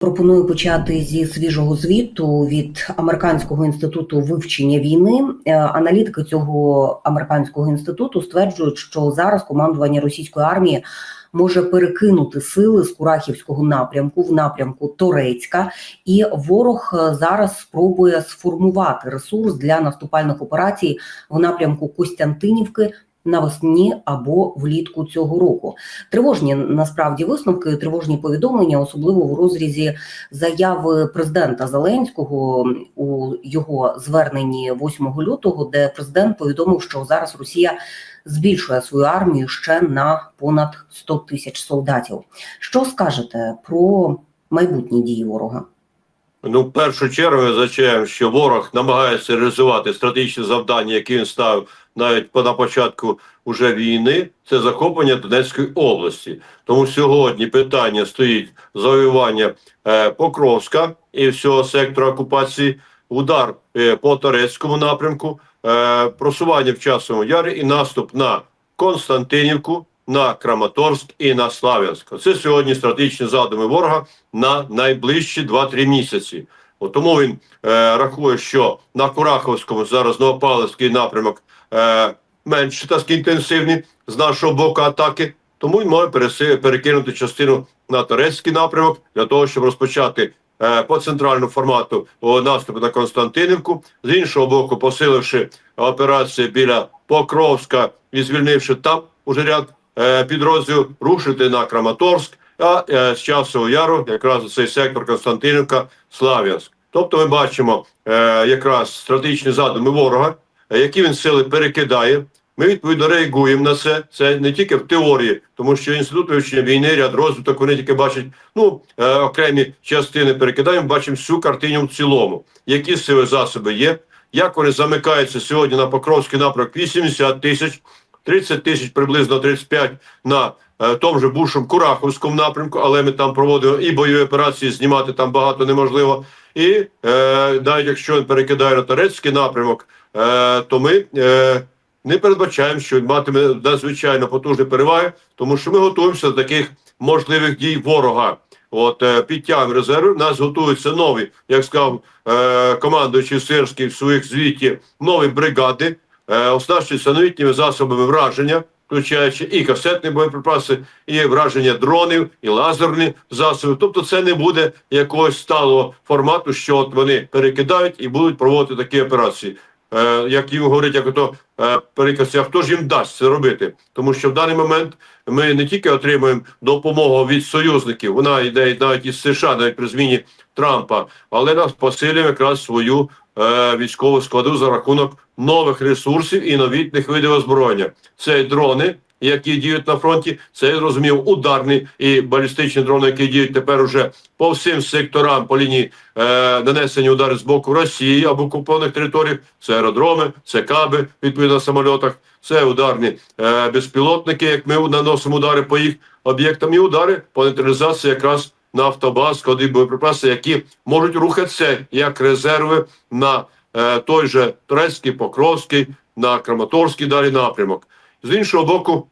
Пропоную почати зі свіжого звіту від американського інституту вивчення війни. Е, Аналітики цього американського інституту стверджують, що зараз командування російської армії може перекинути сили з Курахівського напрямку в напрямку Торецька, і ворог е, зараз спробує сформувати ресурс для наступальних операцій в напрямку Костянтинівки. Навесні або влітку цього року тривожні насправді висновки, тривожні повідомлення, особливо в розрізі заяви президента Зеленського у його зверненні 8 лютого, де президент повідомив, що зараз Росія збільшує свою армію ще на понад 100 тисяч солдатів. Що скажете про майбутні дії ворога? Ну, в першу чергу я зазначаю, що ворог намагається реалізувати стратегічні завдання, які він ставив навіть на початку уже війни. Це захоплення Донецької області. Тому сьогодні питання стоїть завоювання е, Покровська і всього сектора окупації, удар е, по Торецькому напрямку, е, просування в часовому ярі і наступ на Константинівку, на Краматорськ і на Слав'янськ. Це сьогодні стратегічні задуми ворога на найближчі 2-3 місяці. От тому він е, рахує, що на Кураховському зараз Новопавловський напрямок е, менш так інтенсивний з нашого боку атаки. Тому він може перекинути частину на турецький напрямок для того, щоб розпочати е, по центральному формату о, наступ на Константинівку. З іншого боку, посиливши операцію біля Покровська і звільнивши там уже ряд е, підрозділів, рушити на Краматорськ, а з часового яру якраз цей сектор Константинівка, Слав'янськ. Тобто ми бачимо якраз стратегічні задуми ворога, які він сили перекидає. Ми відповідно реагуємо на це. Це не тільки в теорії, тому що інститут вивчення війни, ряд розвиток, вони тільки бачать ну е, окремі частини перекидаємо, бачимо всю картину в цілому, які сили засоби є, як вони замикаються сьогодні на Покровський напрямок 80 тисяч, 30 тисяч приблизно 35 на е, тому же бувшому Кураховському напрямку, але ми там проводимо і бойові операції, знімати там багато неможливо. І е, навіть якщо перекидає на Торецький напрямок, е, то ми е, не передбачаємо, що він матиме надзвичайно потужні переваги, тому що ми готуємося до таких можливих дій ворога. От е, підтягуємо резерви. Нас готуються нові, як сказав е, командуючий Сирський в своїх звіті, нові бригади, е, оснащуються новітніми засобами враження, включаючи і касетні боєприпаси, і враження дронів, і лазерні засоби. Тобто, це не буде якогось сталого формату, що от вони перекидають і будуть проводити такі операції. Е, як їм говорять, як ото е, переказці, хто ж їм дасть це робити? Тому що в даний момент ми не тільки отримуємо допомогу від союзників, вона йде навіть із США, навіть при зміні Трампа, але нас посилює якраз свою військову складу за рахунок нових ресурсів і новітних видів озброєння. Це дрони, які діють на фронті, це я зрозумів ударні і балістичні дрони, які діють тепер уже по всім секторам по лінії е, нанесення ударів з боку Росії або окупованих територіях. Це аеродроми, це каби відповідно на самольотах, це ударні е, безпілотники. Як ми наносимо удари по їх об'єктам, і удари по нейтралізації якраз нафтобаз, склади боєприпаси, які можуть рухатися як резерви на е, той же Турецький, Покровський, на Краматорський далі напрямок. З іншого боку,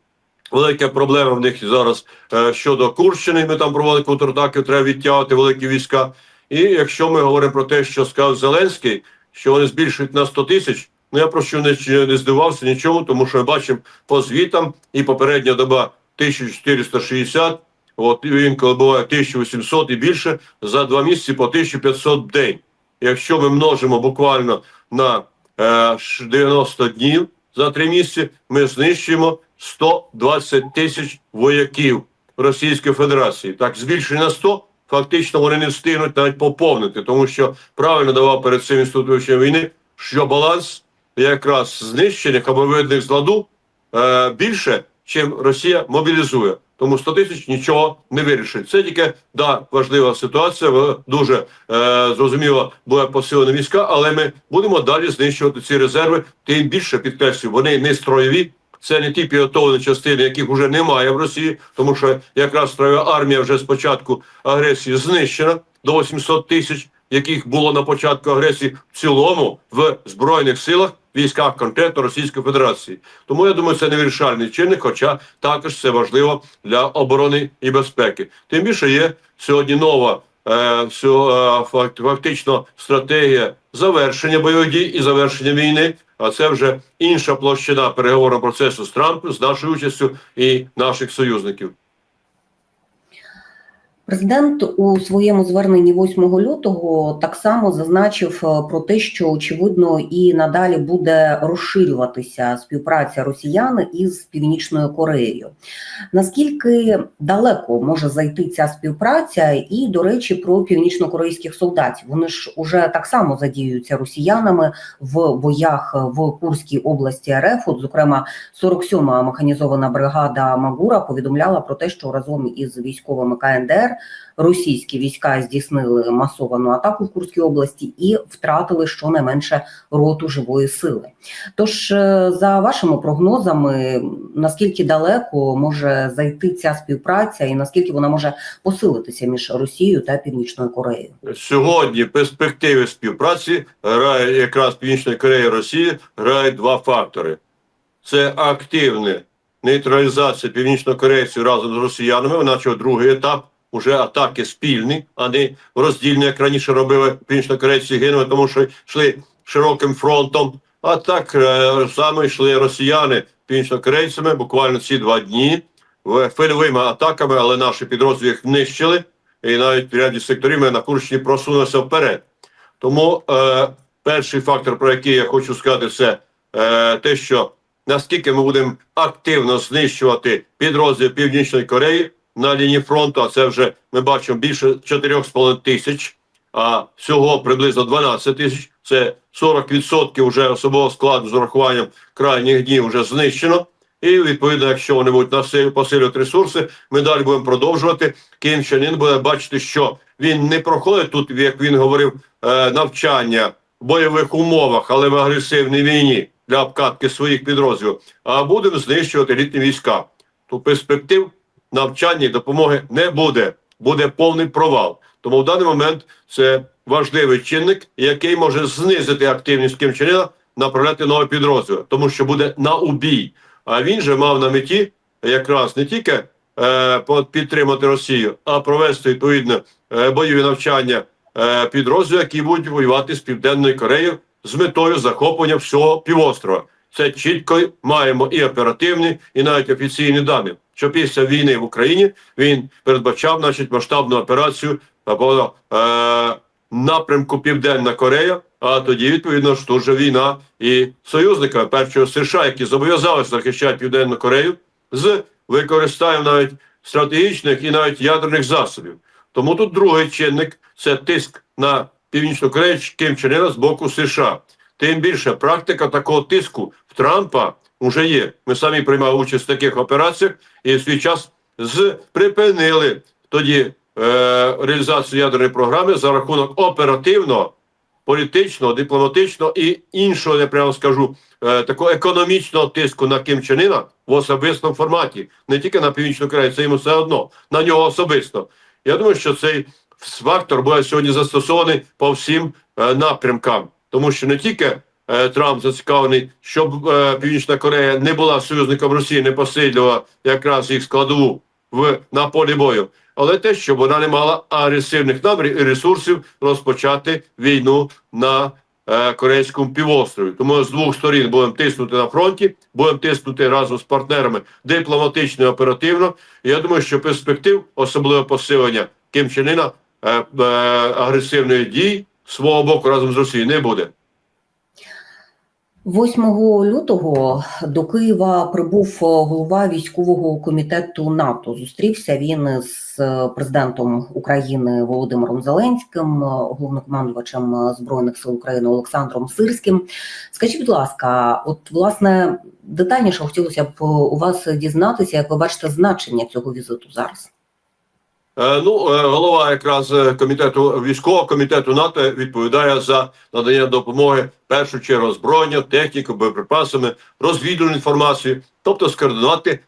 велика проблема в них зараз е, щодо Курщини. Ми там проводили контратаки, треба відтягувати великі війська. І якщо ми говоримо про те, що сказав Зеленський, що вони збільшують на 100 тисяч, ну я про що не, не здивувався нічому, тому що ми бачимо по звітам і попередня доба 1460, от інколи буває 1800 і більше за два місяці по 1500 в день. Якщо ми множимо буквально на е, 90 днів за три місяці, ми знищуємо 120 тисяч вояків Російської Федерації. Так, збільшення на 100, фактично вони не встигнуть навіть поповнити, тому що правильно давав перед цим інститут війни, що баланс якраз знищених або виведених з ладу е, більше, чим Росія мобілізує. Тому 100 тисяч нічого не вирішить. Це тільки да важлива ситуація. Дуже е, зрозуміло буде посилені війська, але ми будемо далі знищувати ці резерви. Тим більше підкреслюю, вони не строєві. Це не ті підготовлені частини, яких вже немає в Росії, тому що якраз строєва армія вже з початку агресії знищена до 800 тисяч, яких було на початку агресії в цілому в збройних силах військах конкретно Російської Федерації. Тому я думаю, це не вирішальний чинник, хоча також це важливо для оборони і безпеки. Тим більше є сьогодні нова е, е, фактично стратегія завершення бойових дій і завершення війни. А це вже інша площина переговорного процесу з Трампом з нашою участю і наших союзників. Президент у своєму зверненні 8 лютого так само зазначив е, про те, що очевидно і надалі буде розширюватися співпраця росіян із північною Кореєю. Наскільки далеко може зайти ця співпраця? І до речі, про північно-корейських солдатів вони ж уже так само задіюються росіянами в боях в Курській області РФ. От, зокрема, 47-ма механізована бригада Магура повідомляла про те, що разом із військовими КНДР російські війська здійснили масовану атаку в Курській області і втратили щонайменше роту живої сили. Тож, е, за вашими прогнозами, наскільки далеко може зайти ця співпраця, і наскільки вона може посилитися між Росією та Північною Кореєю? Сьогодні перспективи співпраці грає якраз Північна Корея і Росія грають два фактори: це активна нейтралізація північнокорейців разом з росіянами, наче другий етап. Уже атаки спільні, а не роздільні, як раніше робили північнокорейці гинули, тому що йшли широким фронтом. А так е, саме йшли росіяни північнокорейцями буквально ці два дні хвильовими атаками, але наші підрозділи їх нищили і навіть в ряді секторів ми на Курщині просунулися вперед. Тому е, перший фактор, про який я хочу сказати, це е, те, що наскільки ми будемо активно знищувати підрозділи Північної Кореї на лінії фронту, а це вже ми бачимо більше 4,5 тисяч, а всього приблизно 12 тисяч. Це 40% вже особового складу з урахуванням крайніх днів вже знищено. І відповідно, якщо вони будуть посилювати ресурси, ми далі будемо продовжувати. Ким Чен Ін буде бачити, що він не проходить тут, як він говорив, е, навчання в бойових умовах, але в агресивній війні для обкатки своїх підрозділів, а будемо знищувати літні війська. То перспектив навчання і допомоги не буде. Буде повний провал. Тому в даний момент це важливий чинник, який може знизити активність Ким Чен Іна, направляти нові підрозділи, тому що буде на убій. А він же мав на меті якраз не тільки е, підтримати Росію, а провести відповідно е, бойові навчання е, підрозділів, які будуть воювати з Південною Кореєю з метою захоплення всього півострова. Це чітко маємо і оперативні, і навіть офіційні дані. Що після війни в Україні він передбачав значить, масштабну операцію по е, напрямку Південна Корея, а тоді, відповідно, ж тут же війна і союзниками першого США, які зобов'язалися захищати Південну Корею з використанням навіть стратегічних і навіть ядерних засобів. Тому тут другий чинник це тиск на північну Корею Чен Іна з боку США. Тим більше практика такого тиску в Трампа вже є. Ми самі приймали участь в таких операціях і в свій час з припинили тоді е, реалізацію ядерної програми за рахунок оперативного, політичного, дипломатичного і іншого, я прямо скажу, е, такого економічного тиску на Ким Чен Іна в особистому форматі, не тільки на північну Корею, це йому все одно, на нього особисто. Я думаю, що цей фактор буде сьогодні застосований по всім е, напрямкам, тому що не тільки е, Трамп зацікавлений, щоб е, Північна Корея не була союзником Росії, не посилювала якраз їх складову в на полі бою, але те, щоб вона не мала агресивних намірів і ресурсів розпочати війну на е, Корейському півострові. Тому з двох сторін будемо тиснути на фронті, будемо тиснути разом з партнерами дипломатично і оперативно. Я думаю, що перспектив, особливо посилення Ким Чен Іна, е, е, агресивної дії свого боку разом з Росією не буде. 8 лютого до Києва прибув е, голова військового комітету НАТО. Зустрівся він з е, президентом України Володимиром Зеленським, е, головнокомандувачем збройних сил України Олександром Сирським. Скажіть, будь ласка, от власне детальніше хотілося б у вас дізнатися, як ви бачите значення цього візиту зараз. Е, Ну, е, голова якраз е, комітету військового комітету НАТО відповідає за надання допомоги першу чергу озброєння, техніку, боєприпасами, розвідувальну інформацію, тобто скоординувати,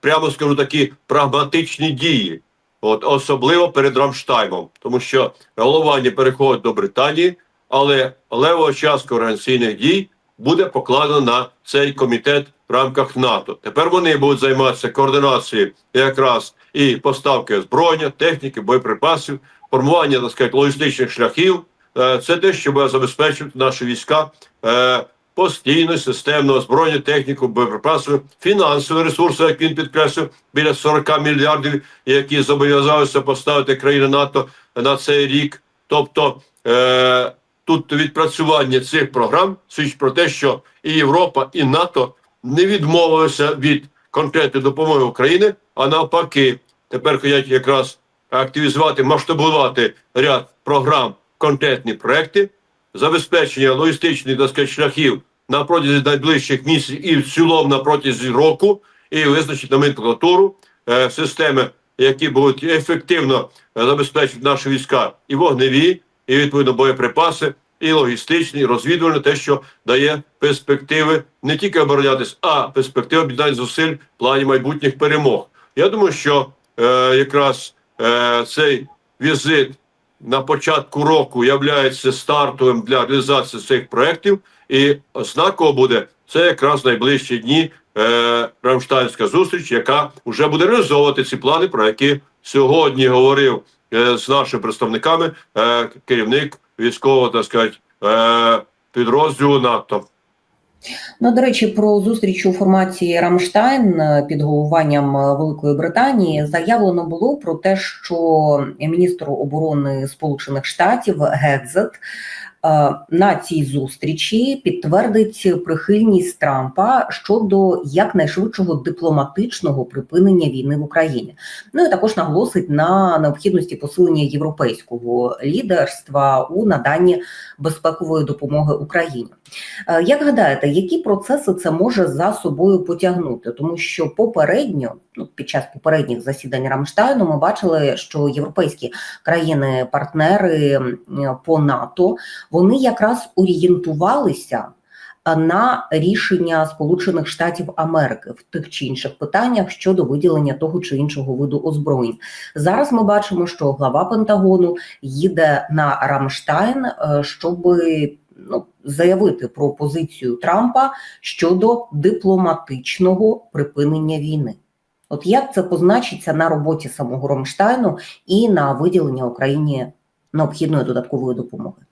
прямо скажу такі прагматичні дії, от особливо перед Рамштаймом, тому що головування переходить до Британії, але левого частку організаційних дій буде покладено на цей комітет в рамках НАТО. Тепер вони будуть займатися координацією якраз і поставки озброєння, техніки, боєприпасів формування так сказати, логістичних шляхів. Е, Це те, що буде забезпечувати наші війська е, постійно, системно озброєння, техніку, боєприпаси, фінансові ресурси, як він підкреслив, біля 40 мільярдів, які зобов'язалися поставити країни НАТО на цей рік. Тобто е, тут відпрацювання цих програм свідчить про те, що і Європа, і НАТО не відмовилися від конкретної допомоги України, а навпаки, тепер хочуть якраз активізувати, масштабувати ряд програм, конкретні проекти, забезпечення логістичних так шляхів на протязі найближчих місяців і в цілому на протязі року, і визначити номенклатуру е, системи, які будуть ефективно е, забезпечити наші війська і вогневі, і відповідно боєприпаси, і логістичні, і розвідувальні, те, що дає перспективи не тільки оборонятись, а перспективи об'єднання зусиль в плані майбутніх перемог. Я думаю, що е, якраз е, цей візит на початку року являється стартовим для реалізації цих проєктів, і знаково буде це якраз найближчі дні е, Рамштайнська зустріч, яка вже буде реалізовувати ці плани, про які сьогодні говорив е, з нашими представниками е, керівник військового так сказати, е, підрозділу НАТО. Ну, до речі, про зустріч у форматі Рамштайн е, під головуванням е, Великої Британії заявлено було про те, що міністр оборони Сполучених Штатів Гедзет на цій зустрічі підтвердить прихильність Трампа щодо якнайшвидшого дипломатичного припинення війни в Україні. Ну і також наголосить на необхідності посилення європейського лідерства у наданні безпекової допомоги Україні. Е, Як гадаєте, які процеси це може за собою потягнути? Тому що попередньо, ну під час попередніх засідань Рамштайну, ми бачили, що європейські країни-партнери по НАТО вони якраз орієнтувалися на рішення Сполучених Штатів Америки в тих чи інших питаннях щодо виділення того чи іншого виду озброєнь. Зараз ми бачимо, що глава Пентагону їде на Рамштайн, е, щоби ну, заявити про позицію Трампа щодо дипломатичного припинення війни. От як це позначиться на роботі самого Рамштайну і на виділення Україні необхідної додаткової допомоги?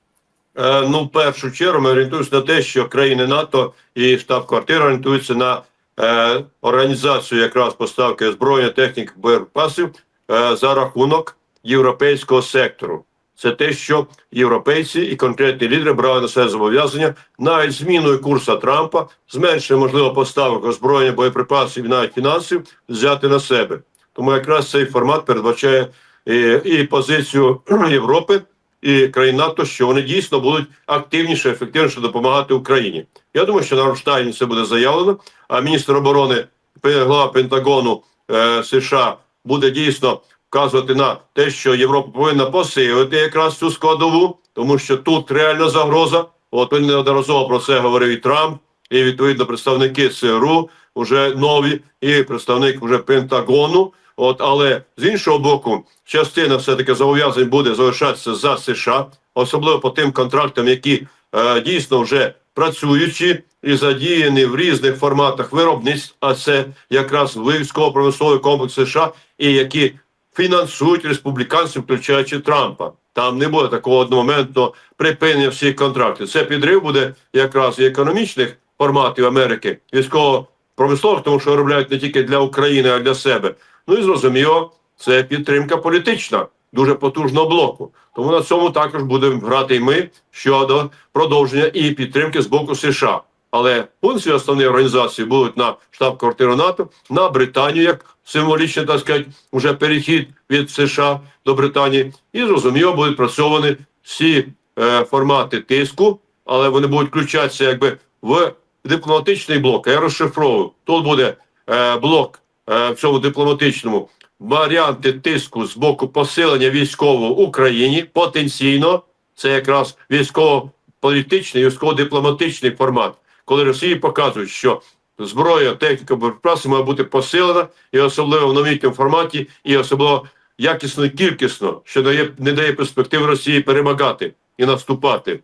Е, Ну, в першу чергу ми орієнтуємося на те, що країни НАТО і штаб-квартира орієнтуються на е, організацію якраз поставки озброєння, техніки, боєприпасів е, за рахунок європейського сектору. Це те, що європейці і конкретні лідери брали на себе зобов'язання навіть зміною курсу Трампа, зменшує можливо поставок озброєння, боєприпасів і навіть фінансів взяти на себе. Тому якраз цей формат передбачає і, і позицію Європи і країн НАТО, що вони дійсно будуть активніше, ефективніше допомагати Україні. Я думаю, що на Рамштайні це буде заявлено. А міністр оборони глава Пентагону е, США буде дійсно вказувати на те, що Європа повинна посилити якраз цю складову, тому що тут реальна загроза. От він неодноразово про це говорив і Трамп, і відповідно представники ЦРУ вже нові, і представник вже Пентагону. От, але з іншого боку, частина все таки зобов'язань буде залишатися за США, особливо по тим контрактам, які е, дійсно вже працюючі і задіяні в різних форматах виробництв, а це якраз військово-промисловий комплекс США, і які фінансують республіканців, включаючи Трампа. Там не буде такого одномоментного припинення всіх контрактів. Це підрив буде якраз і економічних форматів Америки, військово-промислових, тому що виробляють не тільки для України, а й для себе. Ну і зрозуміло, це підтримка політична дуже потужного блоку. Тому на цьому також будемо грати і ми щодо продовження і підтримки з боку США. Але функції основної організації будуть на штаб-квартиру НАТО, на Британію, як символічний, так сказати, уже перехід від США до Британії, і зрозуміло будуть працьовані всі е, формати тиску, але вони будуть включатися якби в дипломатичний блок. Я розшифровую. Тут буде е, блок е, в цьому дипломатичному варіанти тиску з боку посилення військового в Україні потенційно. Це якраз військово-політичний, військово-дипломатичний формат, коли Росії показують, що зброя, техніка, боєприпаси має бути посилена, і особливо в новітньому форматі, і особливо якісно і кількісно, що дає, не дає перспектив Росії перемагати і наступати.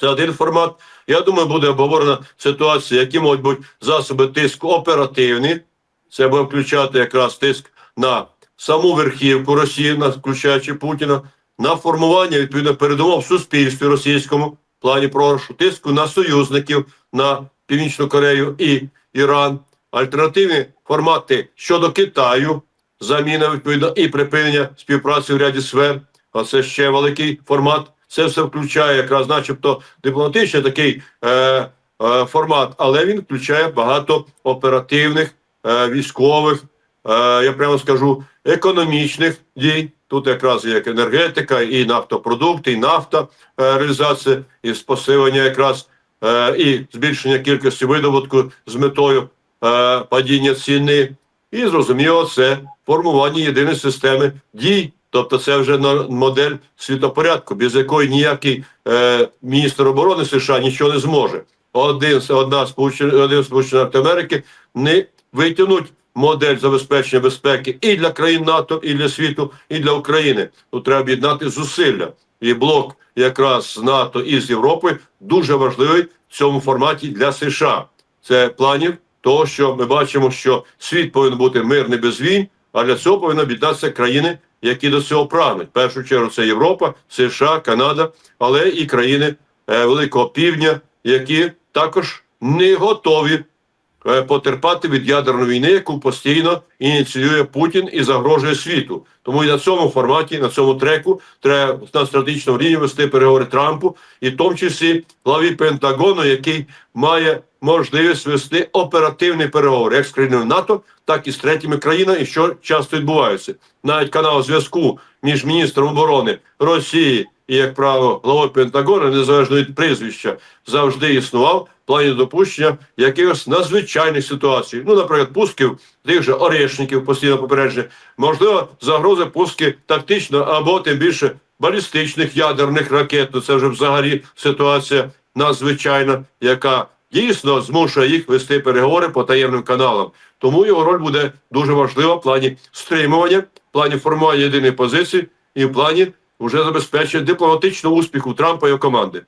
Це один формат. Я думаю, буде обговорена ситуація, які можуть бути засоби тиску оперативні. Це буде включати якраз тиск на саму верхівку Росії, включаючи Путіна, на формування відповідно передумов в суспільстві російському плані програшу тиску на союзників на Північну Корею і Іран, альтернативні формати щодо Китаю, заміна відповідно і припинення співпраці в ряді сфер. А це ще великий формат. Це все включає якраз, начебто, дипломатичний такий е, е, формат, але він включає багато оперативних, е, військових, я прямо скажу, економічних дій. Тут якраз як енергетика, і нафтопродукти, і нафта е, реалізація, і посилення якраз е, і збільшення кількості видобутку з метою е, падіння ціни. І зрозуміло, це формування єдиної системи дій. Тобто це вже модель світопорядку, без якої ніякий е, міністр оборони США нічого не зможе. Один одна сполучена Америки не витягнуть модель забезпечення безпеки і для країн НАТО, і для світу, і для України. Тут треба об'єднати зусилля. І блок якраз з НАТО і з Європи дуже важливий в цьому форматі для США. Це планів того, що ми бачимо, що світ повинен бути мирний без війн, а для цього повинні об'єднатися країни, які до цього прагнуть. В першу чергу це Європа, США, Канада, але і країни е, Великого Півдня, які також не готові потерпати від ядерної війни, яку постійно ініціює Путін і загрожує світу. Тому і на цьому форматі, на цьому треку, треба на стратегічному рівні вести переговори Трампу, і в тому числі главі Пентагону, який має можливість вести оперативні переговори як з країною НАТО, так і з третіми країнами, і що часто відбувається. Навіть канал зв'язку між міністром оборони Росії і, як правило, главою Пентагону, незалежно від прізвища, завжди існував плані допущення якихось надзвичайних ситуацій. Ну, наприклад, пусків тих же орешників постійно попередження, можливо, загрози пуски тактично або тим більше балістичних ядерних ракет. Ну, це вже взагалі ситуація надзвичайна, яка дійсно змушує їх вести переговори по таємним каналам. Тому його роль буде дуже важлива в плані стримування, в плані формування єдиної позиції і в плані вже забезпечення дипломатичного успіху Трампа і команди.